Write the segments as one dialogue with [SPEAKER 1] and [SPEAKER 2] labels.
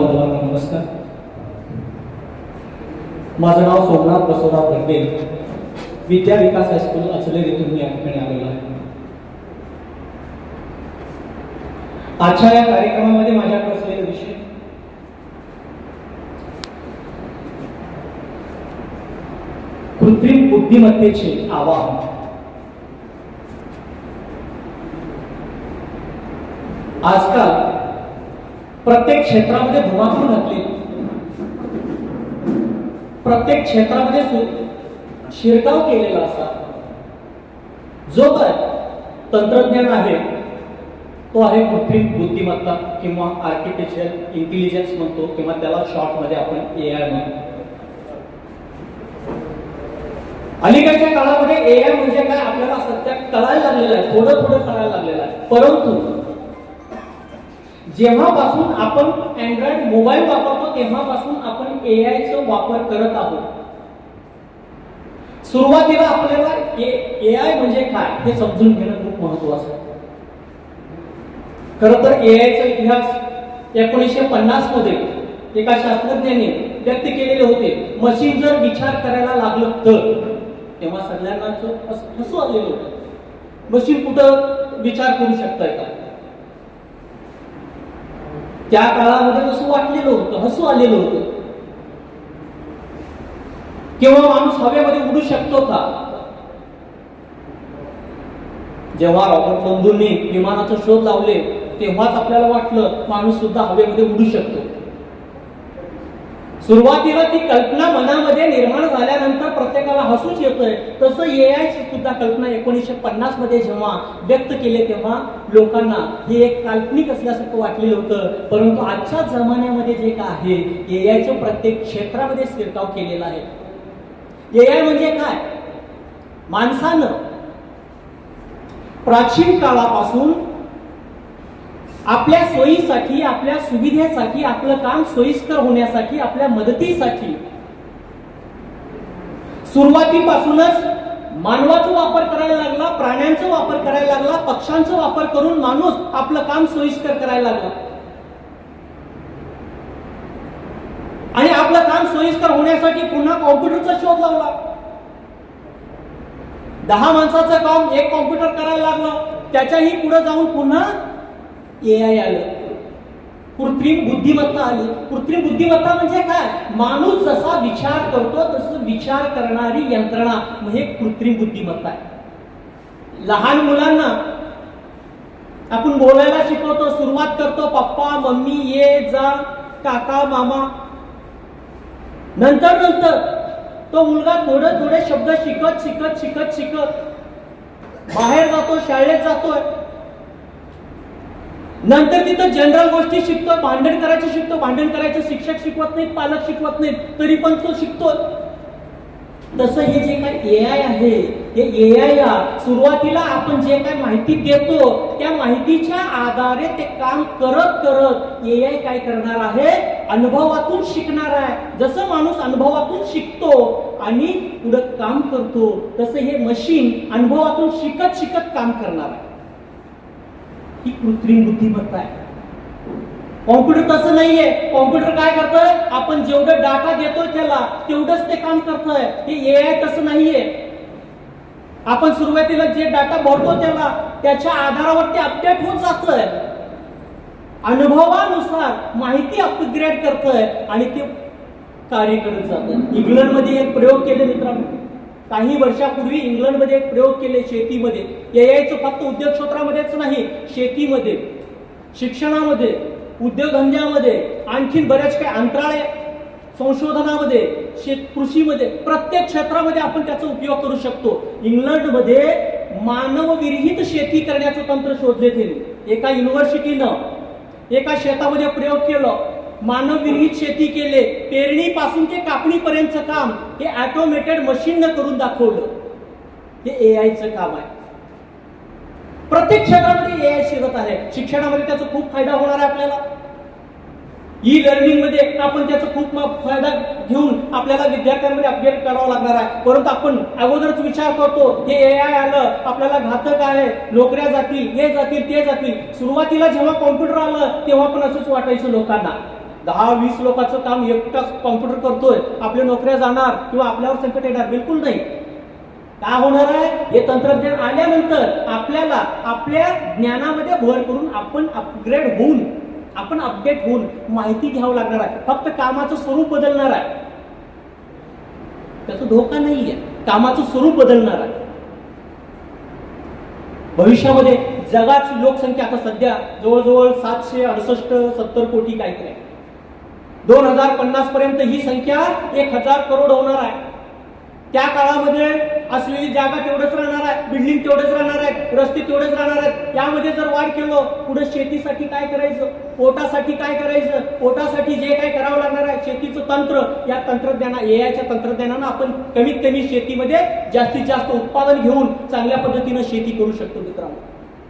[SPEAKER 1] नमस्कार. माझं नाव सोमनाथ बसवराव भंडे विद्या विकास हायस्कूल अचलेर इथून मी या ठिकाणी आलेलो आहे. आजच्या या कार्यक्रमामध्ये माझ्याकडे असलेले विषय कृत्रिम बुद्धिमत्तेचे आवाहन. आजकाल प्रत्येक क्षेत्रामध्ये धुमाकूळ घातली. प्रत्येक क्षेत्रामध्ये शिरकाव केलेला असा. जो काय तंत्रज्ञान आहे तो आहे कृत्रिम बुद्धिमत्ता किंवा आर्टिफिशियल इंटेलिजन्स म्हणतो किंवा त्याला शॉर्टमध्ये आपण ए आय म्हणतो. अलीकडच्या काळामध्ये ए आय म्हणजे काय? आपल्याला सध्या कळायला लागलेलं आहे थोडं थोडं कळायला लागलेलं आहे. परंतु जेव्हापासून आपण अँड्रॉइड मोबाईल वापरतो तेव्हापासून आपण ए चा वापर करत आहोत. सुरुवातीला आपल्याला ए आय म्हणजे काय हे समजून घेणं खूप महत्वाचं आहे. खर तर ए चा इतिहास एकोणीसशे पन्नासमध्ये एका शास्त्रज्ञाने व्यक्त केलेले होते. मशीन जर विचार करायला लागलं तर तेव्हा सगळ्यांना हसू आलेलं होतं. मशीन कुठं विचार करू शकताय का त्या काळामध्ये कसं वाटलेलं होतं हसू आलेलं होतं. किंवा माणूस हवेमध्ये उडू शकतो का? जेव्हा रॉबर्ट बंधूंनी विमानाचा शोध लावले तेव्हाच आपल्याला वाटलं माणूस सुद्धा हवेमध्ये उडू शकतो. सुरुवातीला ती कल्पना मनामध्ये निर्माण झाल्यानंतर प्रत्येकाला हसूच येतोय. तसं ए आयची सुद्धा कल्पना एकोणीसशे पन्नासमध्ये जेव्हा व्यक्त केले तेव्हा लोकांना हे एक काल्पनिक असल्यासारखं वाटलेलं होतं. परंतु आजच्या जमान्यामध्ये जे काय आहे ए आयचं प्रत्येक क्षेत्रामध्ये शिरकाव केलेला आहे. ए आय म्हणजे काय? माणसानं प्राचीन काळापासून आपल्या सोयीसाठी आपल्या सुविधेसाठी आपलं काम सोयीस्कर होण्यासाठी आपल्या मदतीसाठी. सुरुवातीपासूनच मानवाचा वापर करायला लागला प्राण्यांचा वापर करायला लागला पक्ष्यांचा वापर करून माणूस आपलं काम सोयीस्कर करायला लागला. आणि आपलं काम सोयीस्कर होण्यासाठी पुन्हा कॉम्प्युटरचा शोध लावला. दहा माणसाचं काम एक कॉम्प्युटर करायला लागलं त्याच्याही पुढे जाऊन पुन्हा ए आय आलं. कृत्रिम बुद्धिमत्ता आली. कृत्रिम बुद्धिमत्ता म्हणजे काय? माणूस जसा विचार करतो तसं विचार करणारी यंत्रणा. म्हणजे कृत्रिम बुद्धिमत्ता आहे. लहान मुलांना आपण बोलायला शिकवतो सुरुवात करतो पप्पा मम्मी ये जा काका मामा. नंतर नंतर तो मुलगा थोडे थोडे शब्द शिकत शिकत शिकत शिकत बाहेर जातो शाळेत जातोय. नंतर तिथं जनरल गोष्टी शिकतो भांडण करायचं शिकतो भांडण करायचं शिक्षक शिकवत नाहीत पालक शिकवत नाहीत तरी पण तो शिकतो तसं हे जे काय ए आय आहे हे ए आय सुरुवातीला आपण जे काय माहिती देतो त्या माहितीच्या आधारे ते काम करत करत ए आय काय करणार आहे? अनुभवातून शिकणार आहे. जसं माणूस अनुभवातून शिकतो आणि पुढं काम करतो तसं हे मशीन अनुभवातून शिकत शिकत काम करणार आहे. ही कृत्रिम बुद्धिमत्ता आहे. कॉम्प्युटर तसं नाहीये. कॉम्प्युटर काय करतोय? आपण जेवढं डाटा देतोय त्याला तेवढंच ते काम करतोय. हे ए आय तसं नाहीये. आपण सुरुवातीला जे डाटा भरतो त्याला त्याच्या आधारावर ते अपडेट होत जातोय. अनुभवानुसार माहिती अपग्रेड करतोय आणि ते कार्य करत जात इंग्लंडमध्ये एक प्रयोग केले मित्रांनो. काही वर्षापूर्वी इंग्लंडमध्ये एक प्रयोग केले शेतीमध्ये. यायचं फक्त उद्योग क्षेत्रामध्येच नाही शेतीमध्ये. शिक्षणामध्ये उद्योगधंद्यामध्ये आणखीन बऱ्याच काही अंतराळे संशोधनामध्ये शेत कृषीमध्ये प्रत्येक क्षेत्रामध्ये आपण त्याचा उपयोग करू शकतो. इंग्लंडमध्ये मानवविरहित शेती करण्याचं तंत्र शोधले गेले. एका युनिव्हर्सिटीनं एका शेतामध्ये प्रयोग केलं. मानवविरहित शेती केले पेरणीपासून ते कापणीपर्यंतचं काम हे ऑटोमेटेड मशीननं करून दाखवलं. हे ए आयचं काम आहे. प्रत्येक क्षेत्रामध्ये ए आय शिरत आहे. शिक्षणामध्ये त्याचा खूप फायदा होणार आहे आपल्याला. ई लर्निंगमध्ये आपण त्याचा खूप फायदा घेऊन आपल्याला विद्यार्थ्यांमध्ये अपडेट करावं लागणार आहे. परंतु आपण अगोदरच विचार करतो हे ए आय आलं आपल्याला घातक आहे. नोकऱ्या जातील हे जातील ते जातील. सुरुवातीला जेव्हा कॉम्प्युटर आलं तेव्हा पण असंच वाटायचं लोकांना. दहा वीस लोकांचं काम एकटाच कॉम्प्युटर करतोय आपल्या नोकऱ्या जाणार किंवा आपल्यावर संकट येणार बिलकुल नाही. काय होणार आहे? हे तंत्रज्ञान आल्यानंतर आपल्याला आपल्या ज्ञानामध्ये भर करून आपण अपग्रेड होऊन आपण अपडेट होऊन माहिती घ्यावं लागणार आहे. फक्त कामाचं स्वरूप बदलणार आहे. त्याचा धोका नाहीये. कामाचं स्वरूप बदलणार आहे. भविष्यामध्ये जगाची लोकसंख्या आता सध्या जवळजवळ सातशे अडुसष्ट सत्तर कोटी काहीतरी आहे. दोन हजार पन्नास पर्यंत ही संख्या एक हजार करोड होणार आहे. त्या काळामध्ये असलेली जागा तेवढंच राहणार आहे बिल्डिंग तेवढेच राहणार आहे रस्ते तेवढेच राहणार आहेत. यामध्ये जर वाढ केलं पुढे शेतीसाठी काय करायचं पोटासाठी काय करायचं पोटासाठी जे काय करावं लागणार आहे शेतीचं तंत्र या तंत्रज्ञाना एआयच्या तंत्रज्ञानानं आपण कमीत कमी शेतीमध्ये जास्तीत जास्त उत्पादन घेऊन चांगल्या पद्धतीनं शेती करू शकतो मित्रांनो.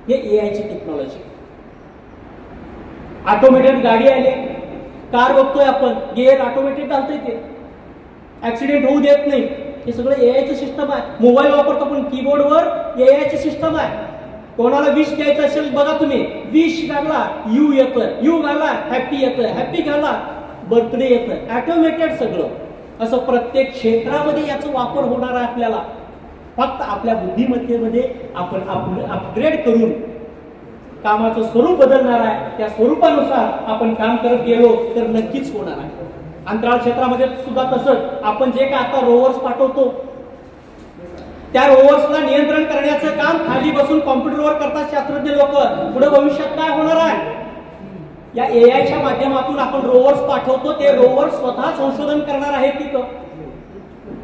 [SPEAKER 1] हे एआयची टेक्नॉलॉजी ऑटोमेटेड गाडी आली. कार बघतोय आपण. गेअर ऑटोमेटेड घालतोय ते. ऍक्सिडेंट होऊ देत नाही. हे सगळं एआयचं सिस्टम आहे. मोबाईल वापरतो पण कीबोर्डवर एआयचं सिस्टम आहे. कोणाला विश द्यायचं असेल बघा तुम्ही. विश घाला. यू येतं यू घाला. हॅपी येतं हॅपी घाला. बर्थडे येतं ॲटोमेटेड सगळं. असं प्रत्येक क्षेत्रामध्ये याचा वापर होणार आहे आपल्याला. फक्त आपल्या बुद्धिमत्तेमध्ये आपण अपग्रेड करून कामाचं स्वरूप बदलणार आहे. त्या स्वरूपानुसार आपण काम करत गेलो तर नक्कीच होणार आहे. अंतराळ क्षेत्रामध्ये सुद्धा तसंच. आपण जे काय आता रोवर्स पाठवतो त्या रोवर्सला नियंत्रण करण्याचं काम खाली बसून कॉम्प्युटरवर करतात शास्त्रज्ञ लोक. पुढे भविष्यात काय होणार आहे? या एआयच्या माध्यमातून आपण रोवर्स पाठवतो ते रोवर्स स्वतः संशोधन करणार आहेत तिथं.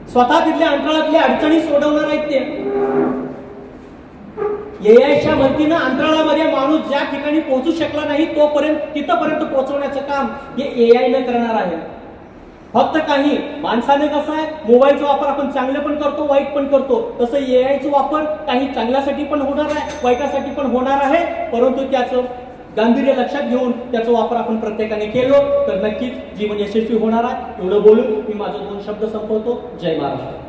[SPEAKER 1] स्वतः तिथल्या अंतराळातल्या अडचणी सोडवणार आहेत ते. एआयच्या मदतीनं अंतराळामध्ये माणूस ज्या ठिकाणी पोहोचू शकला नाही तोपर्यंत तिथपर्यंत पोहोचवण्याचं काम हे एआयनं करणार आहे. फक्त काही माणसाने कसं आहे मोबाईलचा वापर आपण चांगले पण करतो वाईट पण करतो. तसं एआयचा वापर काही चांगल्यासाठी पण होणार आहे वाईटासाठी पण होणार आहे परंतु त्याचं गांभीर्य लक्षात घेऊन त्याचा वापर आपण प्रत्येकाने केलो तर नक्कीच जीवन यशस्वी होणार आहे. एवढं बोलून मी माझं दोन शब्द संपवतो. जय महाराष्ट्र.